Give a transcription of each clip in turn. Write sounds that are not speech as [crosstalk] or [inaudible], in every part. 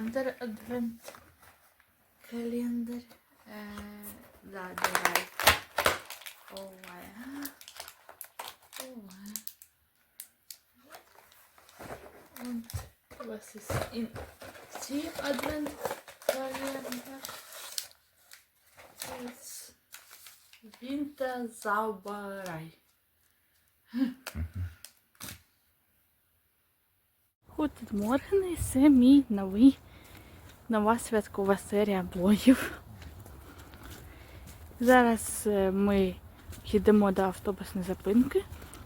Andere Adventkalender. Äh, da drei. Oh, ja. Oh. Und was ist in sie Adventkalender? Das Wintersauberei. Guten Morgen, це мій новий, нова святкова серія блогів. Зараз е, ми їдемо до автобусної зупинки.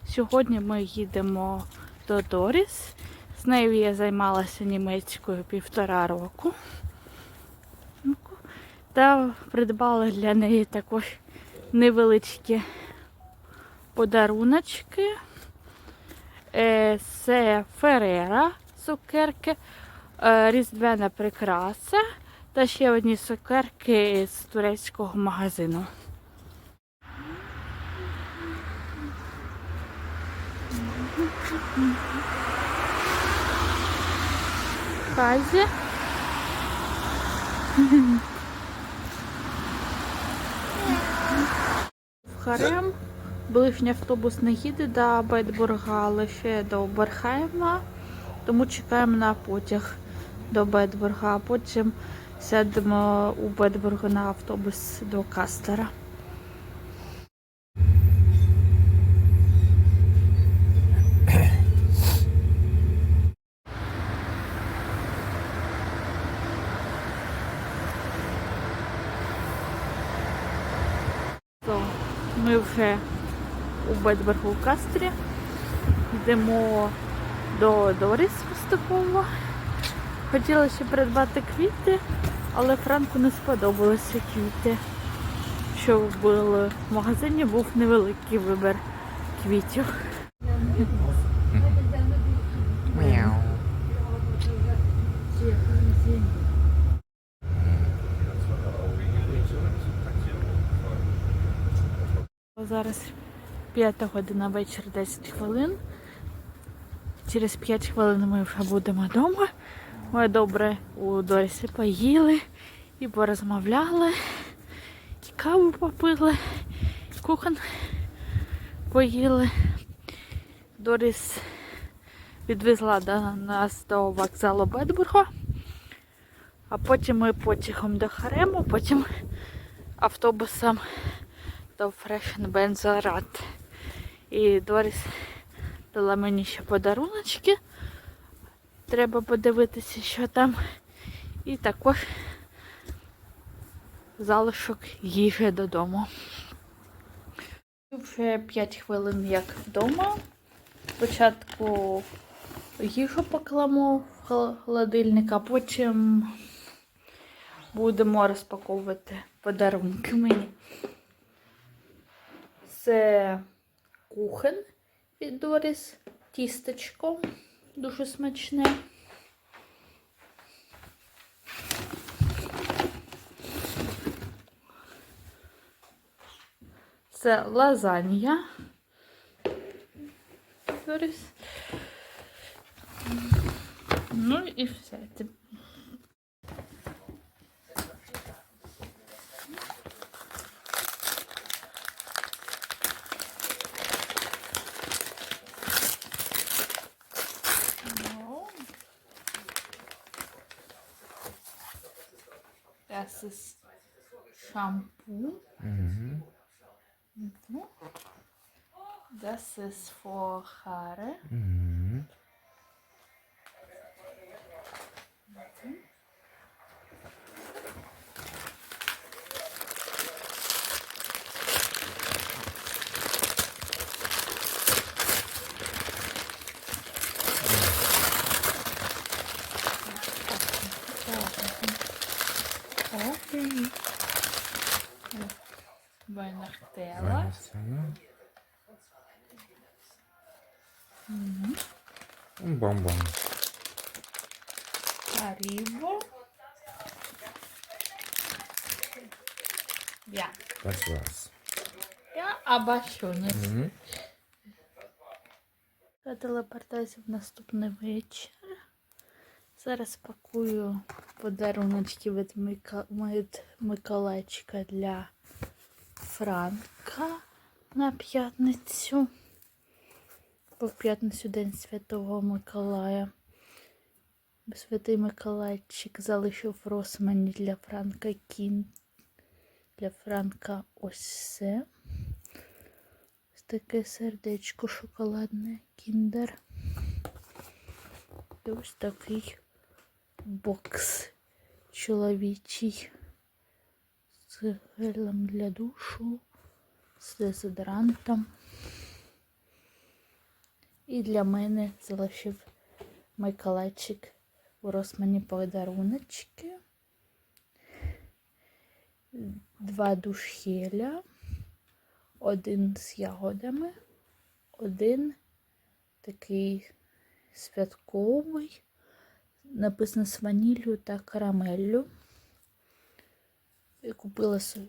Сьогодні ми їдемо до Доріс. З нею я займалася німецькою півтора року. Та придбала для неї також невеличкі подаруночки. Е, Це Ферера цукерки, різдвяна прикраса та ще одні цукерки з турецького магазину. Казі. В Харем. Ближній автобус не їде до Бетбурга, лише до Берхайма, тому чекаємо на потяг до Бетбурга, а потім сядемо у Бетбургу на автобус до Кастера. Ми вже у Бетбергу Кастрі. Йдемо до Доріс поступово. Хотіла ще придбати квіти, але Франку не сподобалися квіти. Що були в магазині був невеликий вибір квітів. Зараз 5 година вечір 10 хвилин. Через 5 хвилин ми вже будемо вдома. Ми добре у Дорісі поїли і порозмовляли, і каву попили, і кухон поїли. Доріс відвезла до нас до вокзалу Бетбурга, а потім ми потягом до Харему, потім автобусом до Фрешенбензарат. І Доріс дала мені ще подаруночки. Треба подивитися, що там. І також залишок їжі додому. Вже 5 хвилин як вдома. Спочатку їжу покладемо в холодильник, а потім будемо розпаковувати подарунки мені. Це кухен від Доріс, тістечко дуже смачне. Це лазанья. Ну і все. Das ist Shampoo. Mhm. Mhm. Das ist für Haare. Mhm. Окей. Вайнахтела. Угу. Бам-бам. Arrivo. Ja. Das war's. Ja, aber schon. Телепортуюся в наступний вечір. Зараз пакую подаруночки від, Мика... Миколайчика для Франка на п'ятницю. Бо в п'ятницю День Святого Миколая. Святий Миколайчик залишив Росмані для Франка кін. Для Франка ось це. Ось таке сердечко шоколадне кіндер. І ось такий бокс чоловічий з гелем для душу, з дезодорантом. І для мене залишив Миколайчик у Росмані подаруночки. Два душєля один з ягодами, один такий святковий, написано з ваніллю та карамеллю. І купила собі,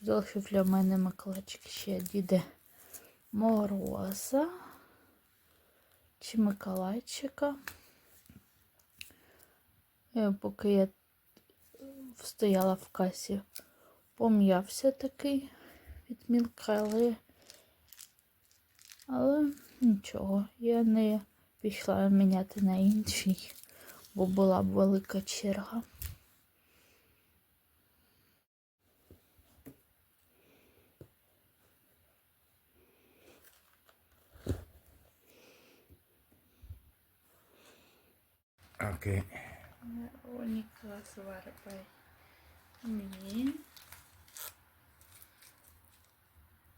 залишив для мене Миколайчик ще діде Мороза чи Миколайчика. Е, Поки я стояла в касі, пом'явся такий від мілка, але, але нічого, я не пішла міняти на інший, бо була б велика черга. Okay. О, Николас Варбай. Мне.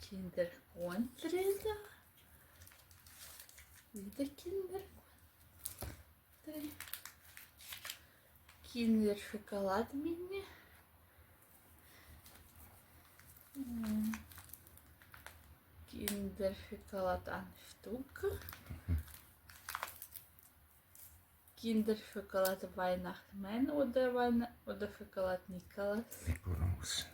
Kinder Контреда. Wieder Kinder Контреда. Kinder Шоколад Мини. М, Kinder Шоколad eine Штука. Kinder Schokolade Weihnachtsmann oder, Weihn oder Schokolade? Nikolaus. Nikolaus.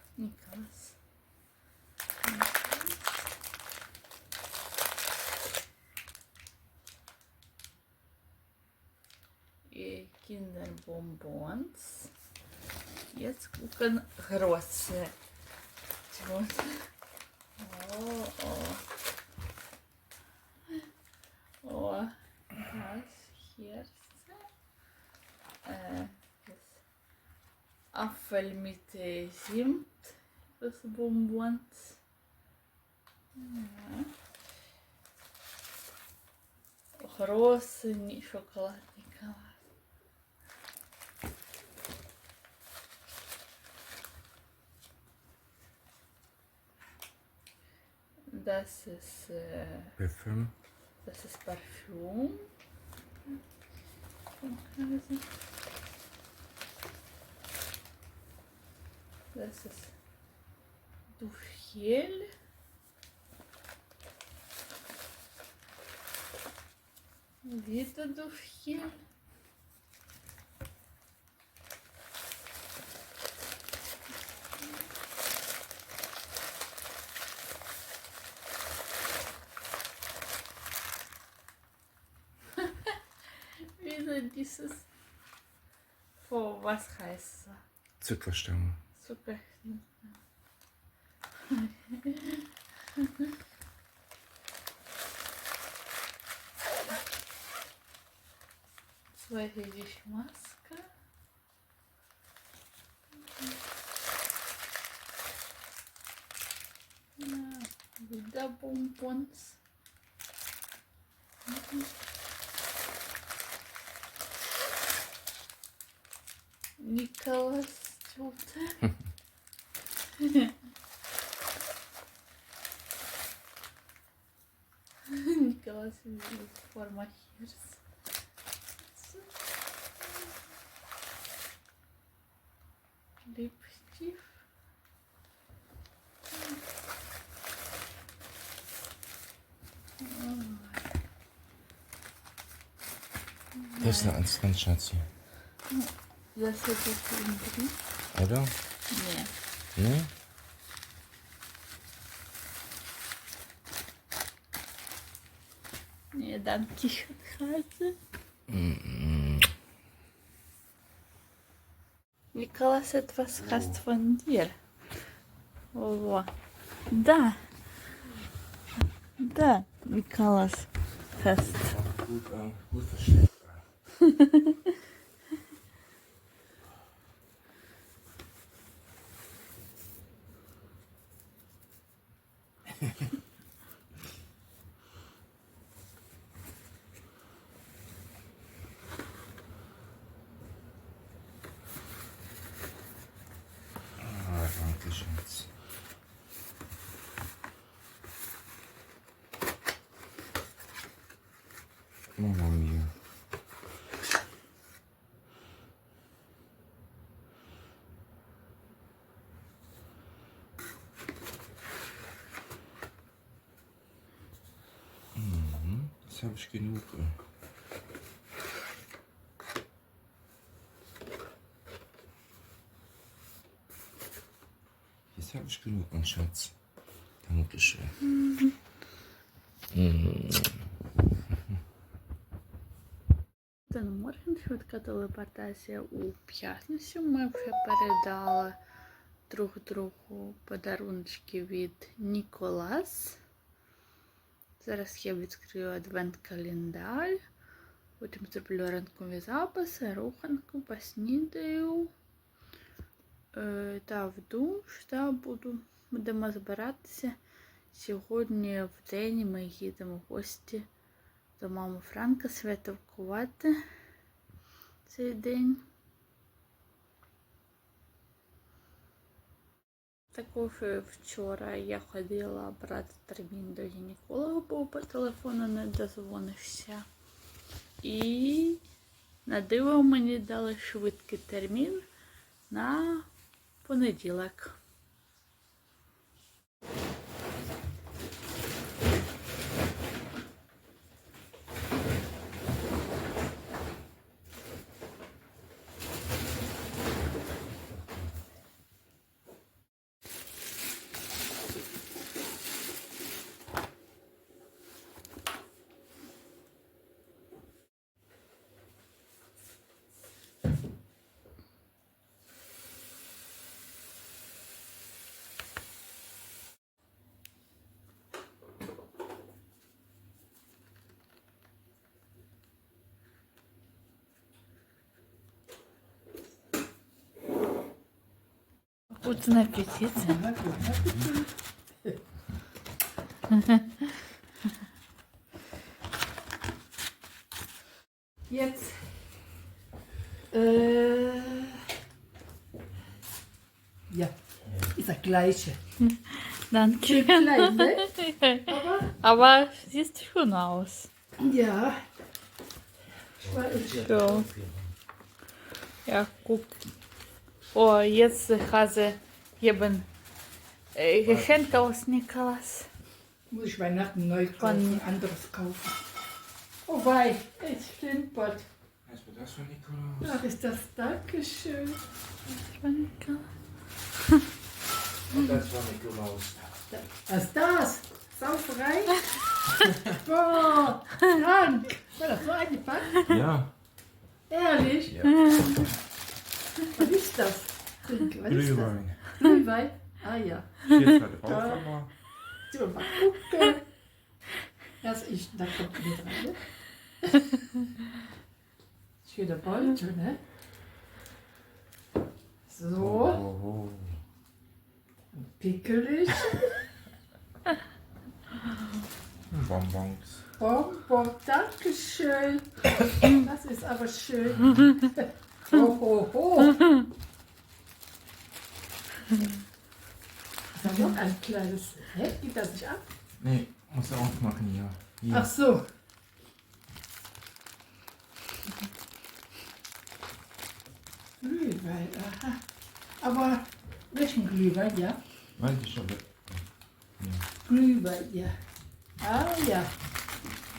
Kinderbonbons. Jetzt gucken große. Вот. О, о. О, das Herz. Äh, das Apfel mit äh, Zimt. Das Bonbons. Ja. Große Ni- Schokolade Das ist äh, Parfüm. Das ist Parfüm. Das ist Duschgel. Wieder Duschgel. dieses. Vor was heißt es? Zuckerstange. Zuckerstange. Zweite Geschmaske. Ja, wieder Bonbons. Nikolaus Tote. [laughs] Nikolaus in forma Hirs. Das ist eine Anskanz, Schatz hier. Засипати внутрі. Oder? Ні. Ne? Ні, danke schön, Hase. Nikolaus, etwas hast von dir. Ого. Да. Да, Nikolaus hast. Gut, äh, gut [laughs] Äh. Jetzt habe ich genug, mein Schatz. Dankeschön. Гутен Морген, швидка телепортація у п'ятницю. Ми вже передали друг другу подарунки від Ніколас. Зараз я відкрию адвент-календар. Потім зроблю ранкові записи, руханку, поснідаю. Е, та в душ, та буду. Будемо збиратися. Сьогодні в день ми їдемо в гості до мами Франка святкувати цей день. Також вчора я ходила брати термін до гінеколога, бо по телефону не дозвонишся. І на диво мені дали швидкий термін на понеділок. Guten Appetit. Jetzt. Äh, ja, ist das gleiche. Danke. Klein, ne? Aber Aber siehst schön aus. ja. So. Ja, guck. Oh, jetzt Hase geben äh, Geschenke aus Nikolas. muss ich Weihnachten neu kaufen, anderes kaufen. Oh wei, es klimpert. Was war das für Nikolaus? Ach, ist das Dankeschön. [laughs] Und das war Nikolaus. Was ist das? Sauferei? [laughs] Boah, Frank. War das so eingepackt? Ja. Ehrlich? ja. [laughs] Was ist das? Trinke, was ist das? Glühwein. Glühwein? Ah ja. Steht zwar drauf, aber. So, mal gucken. Das ist, da kommt mit rein. Ne? Schöner Beutel, ne? So, Oh, oh. pickelig. Bonbons. Bonbon, Dankeschön. Das ist aber schön. Ho, ho, ho. Das ist noch ein kleines. Hä? Geht das nicht ab? Nee, muss er aufmachen hier. hier. Ach so. Glühwein, aha. Aber welchen Glühwein, ja? Weiß ich aber. Glühwein, ja. Ah ja.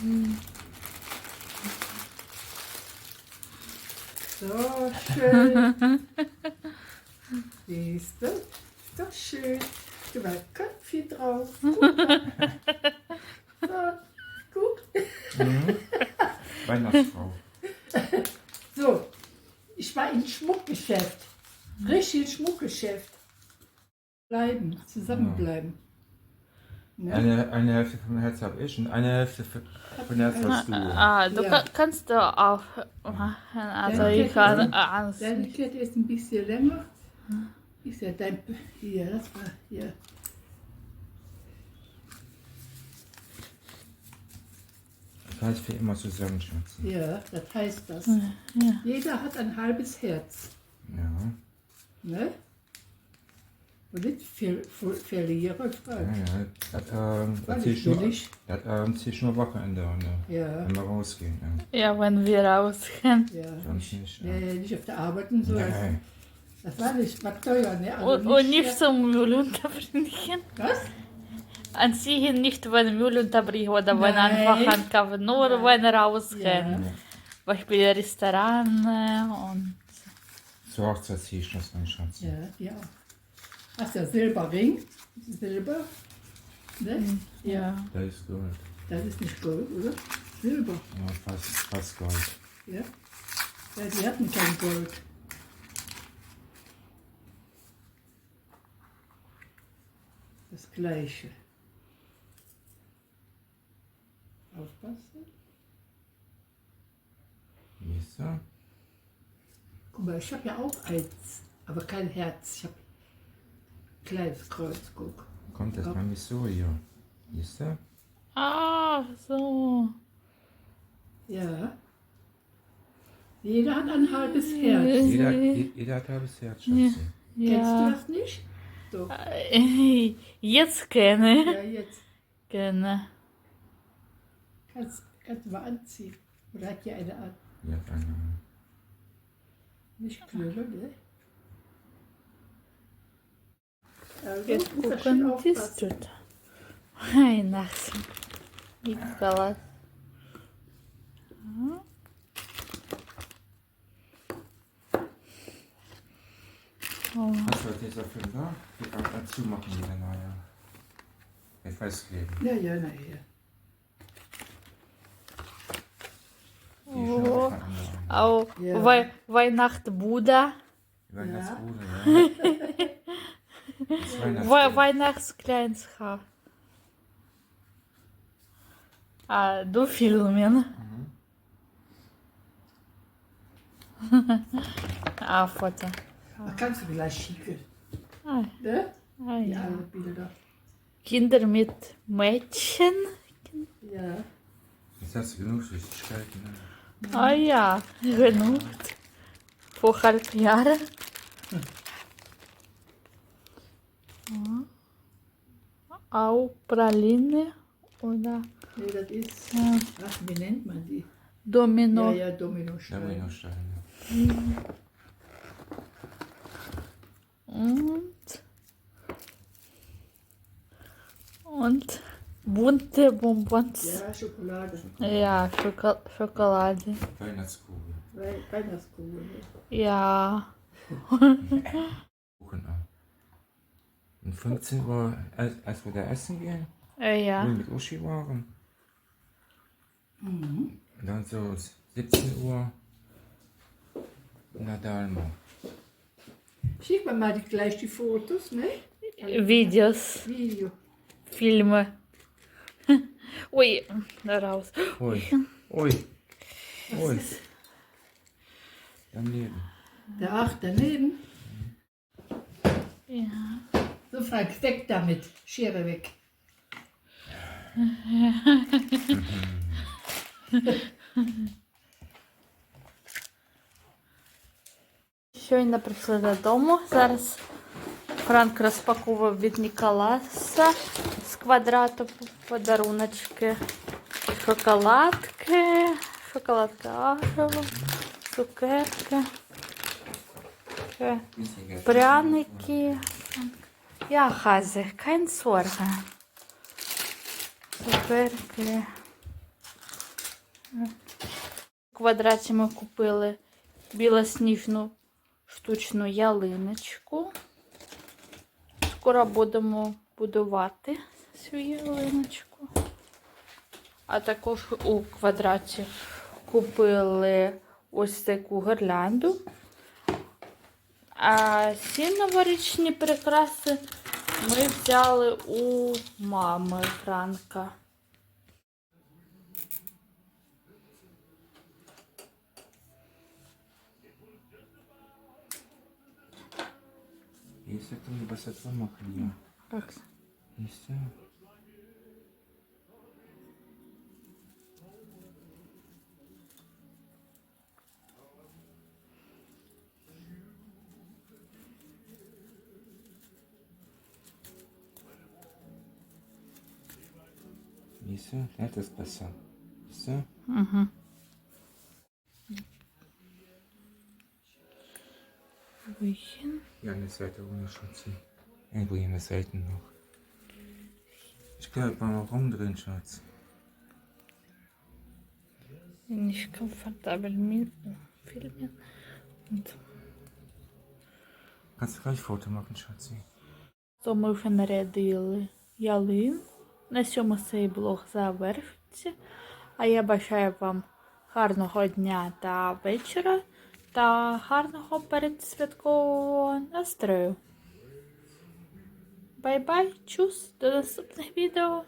Hm. So schön. [laughs] Siehst du? Ist doch schön. Du war Köpfchen drauf. Guck mal. So, guck. Mhm. Weihnachtsfrau. [laughs] So, ich war im Schmuckgeschäft. Richtig Schmuckgeschäft. Bleiben, zusammenbleiben. Ne? Eine, eine Hälfte vom Herz habe ich und eine Hälfte von Herz hast du. Ah, du Ja. ka- kannst du auch machen. Also Ja, ich kann Deine ansehen. Kette ist ein bisschen länger. Ist ja dein. Hier, das war hier. Das heißt für immer zusammenschützen. Ja, das heißt das. Ja. Jeder hat ein halbes Herz. Ja. Ne? Und nicht ver ver verliere, Ja, Frau. ja. Das, ähm, War das zieh nicht ich nur, billig. das, ähm, zieh ich nur Wochenende an, ja. Ja, wenn wir rausgehen. Ja. ja, wenn wir rausgehen. ja. Sonst nicht. Ja. Nee, nicht auf der Arbeit und so. Nee. Das war nicht, war teuer, ne? Also Und, und nicht ja- zum Müll unterbringen. Was? Anziehen nicht, wenn Müll unterbringen oder wenn Nein. einfach ankaufen, nur Ja. wenn rausgehen. Ja. Beispiel Restaurant äh, und Zur Hochzeit zieh ich das dann, Schatz. Ja, ja. Hast ja Silberring. Silber. Ne? ja. Das ist Gold. Das ist nicht Gold, oder? Silber. Ja, fast, fast Gold. Ja. Ja, die hatten kein Gold. Das gleiche. Aufpassen. Siehst du? Guck mal, ich habe ja auch eins, aber kein Herz. Ich habe kleines Kreuz, guck. Kommt das mal nicht so hier. Siehst du? Ah, so. Ja. Jeder hat ein halbes Herz. Jeder, je- jeder hat halbes Herz, Schatzi. Kennst du Ja. das nicht? Doch. Äh, Jetzt kenne. Ja, jetzt. Kenne. Kannst, kannst du mal anziehen. Oder hat hier eine an? Ja, eine. Nicht Knüller, ne? Jetzt gucken, was ist das? Weihnachten. Nikolaus. da Was oh. wird dieser Film da? Die Augen zumachen wieder, naja. Ich weiß es nicht. Ja, ja, na, naja. Oh, oh. Ja. Weihnachtsbuda. Weihnachtsbuda, ja. Weihnachtskleinschap. А, до Филмен. а, фото. Dat kan ze wel chique. Ah. De? Ah, ja. Kinder met Mädchen? Ja. Is dat genoeg? Ah ja, genoeg. Voor half jaren. Ja. Auch Praline oder Nee, das ist. Ja. Ach, wie nennt man die? Domino. Ja, ja, Dominostein. Dominosteine. Und, und bunte Bonbons. Ja, Schokolade. Ja, Schoko Schokolade. Weihnachtskugel. Wei- Weihnachtskugel. Ja. Kuchen. Um 15 Uhr, als, als wir da essen gehen, Äh, wo wir Ja. mit Uschi waren. Mhm. Und dann so 17 Uhr in der Dalma. Schick mir mal die, gleich die Fotos, ne? Videos, Video. Filme. [laughs] Ui, da raus. Ui, ui, ui. Daneben. Der acht daneben. Ja. So, Frank, weg damit. Schere weg. Щойно прийшли додому. Зараз Франк розпаковував від Ніколаса з квадрату подаруночки. Шоколадки, шоколадка цукерки, пряники. Ja, Hase, kein Sorge. В квадраті ми купили білосніжну штучну ялиночку. Скоро будемо будувати свою ялиночку. А також у квадраті купили ось таку гірлянду. А ці новорічні прикраси ми взяли у мами Франка. Есть это либо светло махния. Так. Есть. Есть. Это спасал. Все. Угу. Вихін. Я не свете ohne Schatzi. Ich bringe das selten noch. Ich bleib mal rumdrehen, Schatz. Nicht komfortabel mit Filmen. Und Kannst du gleich Foto machen, Schatzi? то ми вже нарядили ялин. На цьому цей блог завершиться. А я бажаю вам гарного дня та вечора та гарного передсвяткового настрою. Бай-бай, чус, до наступних відео.